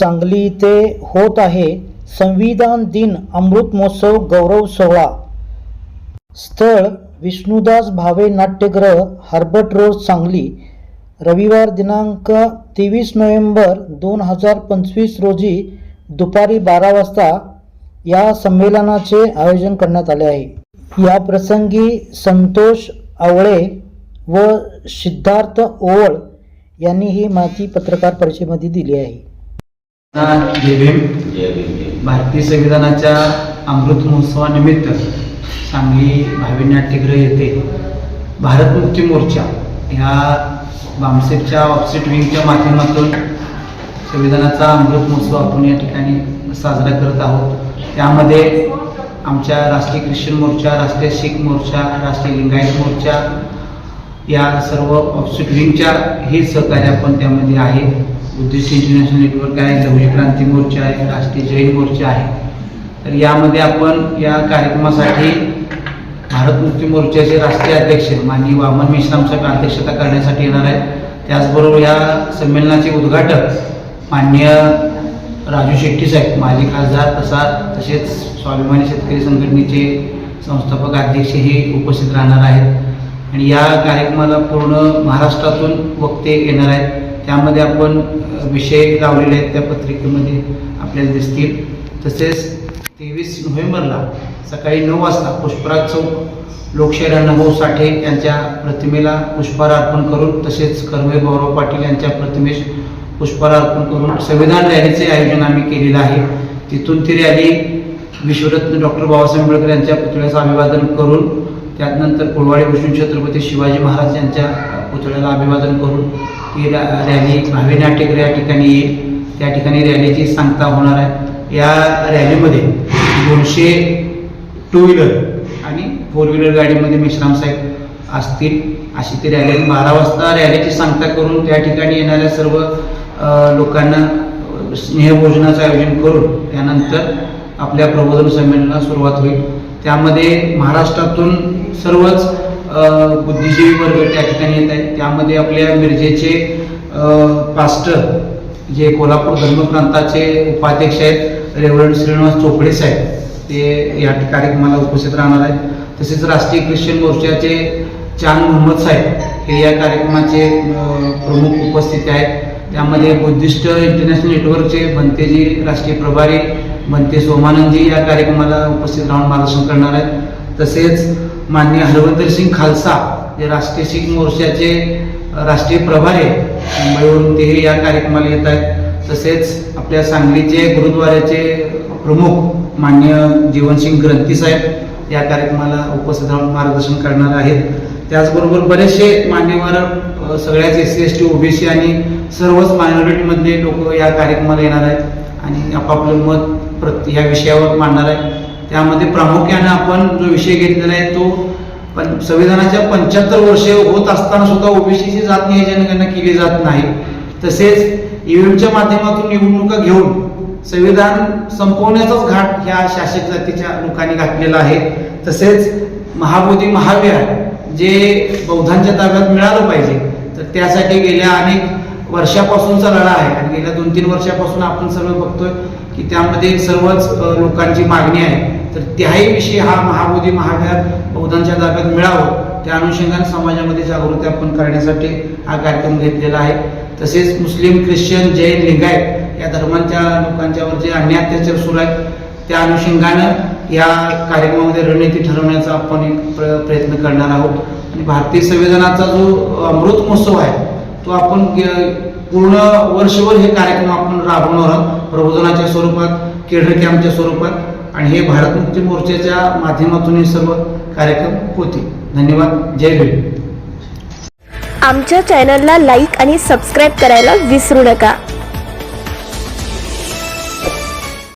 सांगली इथे होत आहे. संविधान दिन अमृत महोत्सव गौरव सोहळा. स्थळ विष्णुदास भावे नाट्यगृह हार्बर्ट रोड सांगली. रविवार दिनांक तेवीस नोव्हेंबर दोन हजार पंचवीस रोजी दुपारी बारा वाजता या संमेलनाचे आयोजन करण्यात आले आहे. या प्रसंगी संतोष आवळे व सिद्धार्थ ओवळ यांनी ही माहिती पत्रकार परिषदेमध्ये दिली आहे. जय भीम. भारतीय संविधानाच्या अमृत महोत्सवानिमित्त सांगली भावी नाट्यगृह येथे भारत मुक्ती मोर्चा ह्या बामसेटच्या ऑफसेट विंगच्या माध्यमातून संविधानाचा अमृत महोत्सव आपण या ठिकाणी साजरा करत आहोत. त्यामध्ये आमच्या राष्ट्रीय ख्रिश्चन मोर्चा राष्ट्रीय शीख मोर्चा राष्ट्रीय लिंगायत मोर्चा या सर्व ऑफसेट विंगच्या हे सहकार्य आपण त्यामध्ये आहे. बुद्धिस्ट इंटरनॅशनल नेटवर्क आहे लवली क्रांती मोर्चा आहे राष्ट्रीय जैन मोर्चा आहे. तर यामध्ये आपण या कार्यक्रमासाठी भारत मुक्ती मोर्चाचे राष्ट्रीय अध्यक्ष माननीय वामन मिश्रा साहेब अध्यक्षता करण्यासाठी येणार आहे त्याचबरोबर या संमेलनाचे उद्घाटक माननीय राजू शेट्टी साहेब माजी खासदार तसा तसेच स्वाभिमानी शेतकरी संघटनेचे संस्थापक अध्यक्ष हे उपस्थित राहणार आहेत. आणि या कार्यक्रमाला पूर्ण महाराष्ट्रातून वक्ते येणार आहेत. त्यामध्ये आपण विषय लावलेले आहेत त्या पत्रिकेमध्ये आपल्याला दिसतील. तसेच तेवीस नोव्हेंबरला सकाळी नऊ वाजता पुष्पराज चौक लोकशाहीर अण्णाभाऊ साठे यांच्या प्रतिमेला पुष्पहार अर्पण करून तसेच कर्वे गौरव पाटील यांच्या प्रतिमेस पुष्पहार अर्पण करून संविधान रॅलीचे आयोजन आम्ही केलेलं आहे. तिथून ती रॅली विश्वरत्न डॉक्टर बाबासाहेब आंबेडकर यांच्या पुतळ्याचं अभिवादन करून त्यानंतर कुळवाडी भूषण छत्रपती शिवाजी महाराज यांच्या पुतळ्याला अभिवादन करून ती रॅ रॅली भावी नाटेकर या ठिकाणी येईल. त्या ठिकाणी रॅलीची सांगता होणार आहे. या रॅलीमध्ये दोनशे टू व्हीलर आणि फोर व्हीलर गाडीमध्ये मेश्राम साहेब असतील. अशी ती रॅली बारा वाजता रॅलीची सांगता करून त्या ठिकाणी येणाऱ्या सर्व लोकांना स्नेहभोजनाचं आयोजन करून त्यानंतर आपल्या प्रबोधन संमेलनाला सुरुवात होईल. त्यामध्ये महाराष्ट्रातून सर्वच बुद्धिजीवी वर्ग त्या ठिकाणी येत आहेत. त्यामध्ये आपल्या मिरजेचे पास्टर जे कोल्हापूर धर्मप्रांताचे उपाध्यक्ष आहेत रेव्हरंड श्रीनिवास चोपडे साहेब ते या कार्यक्रमाला उपस्थित राहणार आहेत. तसेच राष्ट्रीय ख्रिश्चन मोर्चाचे चांद मोहम्मद साहेब हे या कार्यक्रमाचे प्रमुख उपस्थित आहेत. त्यामध्ये बुद्धिस्ट इंटरनॅशनल नेटवर्कचे भंतेजी राष्ट्रीय प्रभारी भंते सोमानंदजी या कार्यक्रमाला उपस्थित राहून मार्गदर्शन करणार आहेत. तसेच माननीय हरवंदर सिंग खालसा जे राष्ट्रीय शीख मोर्चाचे राष्ट्रीय प्रभारी मुंबईवरून तेही या कार्यक्रमाला येत आहेत. तसेच आपल्या सांगलीचे गुरुद्वाऱ्याचे प्रमुख मान्य जीवनसिंग ग्रंथी साहेब या कार्यक्रमाला उपस्थित राहून मार्गदर्शन करणार आहेत. त्याचबरोबर बरेचसे मान्यवर सगळ्याच S C S T OBC आणि सर्वच मायनॉरिटीमधले लोक या कार्यक्रमाला येणार आहेत. आणि आपापलं मत प्रत या विषयावर मांडणार आहे त्यामध्ये प्रामुख्याने आपण जो विषय घेतलेला आहे तो पण संविधानाच्या पंच्याहत्तर वर्षे होत असताना सुद्धा ओबीसीची जात निधी जनगणना केली जात नाही. तसेच ईव्हीएमच्या माध्यमातून निवडणुका घेऊन संविधान संपवण्याचाच घाट ह्या शासक जातीच्या लोकांनी घातलेला आहे. तसेच महाबोधी महाविहार जे बौद्धांच्या ताब्यात मिळालं पाहिजे तर त्यासाठी गेल्या अनेक वर्षापासूनचा लढा आहे आणि गेल्या दोन तीन वर्षापासून आपण सर्व बघतोय की त्यामध्ये सर्वच लोकांची मागणी आहे. तर त्याही विषयी हा महाबोधी महाव्यार बौद्धांच्या ताब्यात मिळावं. त्या अनुषंगाने समाजामध्ये जागृती आपण करण्यासाठी हा कार्यक्रम घेतलेला आहे. तसेच मुस्लिम ख्रिश्चन जैन लिंगायत या धर्मांच्या लोकांच्यावर जे अन्याय अत्याचार सुरू आहेत त्या अनुषंगानं या कार्यक्रमामध्ये रणनीती ठरवण्याचा आपण एक प्र प्रयत्न करणार आहोत. आणि भारतीय संविधानाचा जो अमृत महोत्सव आहे तो आपण पूर्ण वर्षभर हे कार्यक्रम आपण राबवणार आहोत. प्रबोधनाच्या स्वरूपात केडर कॅम्पच्या स्वरूपात. आणि हे भारत मुक्ती मोर्चाच्या माध्यमातून हे सर्व कार्यक्रम होते धन्यवाद. जय भीम. आमच्या चॅनलला लाईक आणि सबस्क्राईब करायला विसरू नका.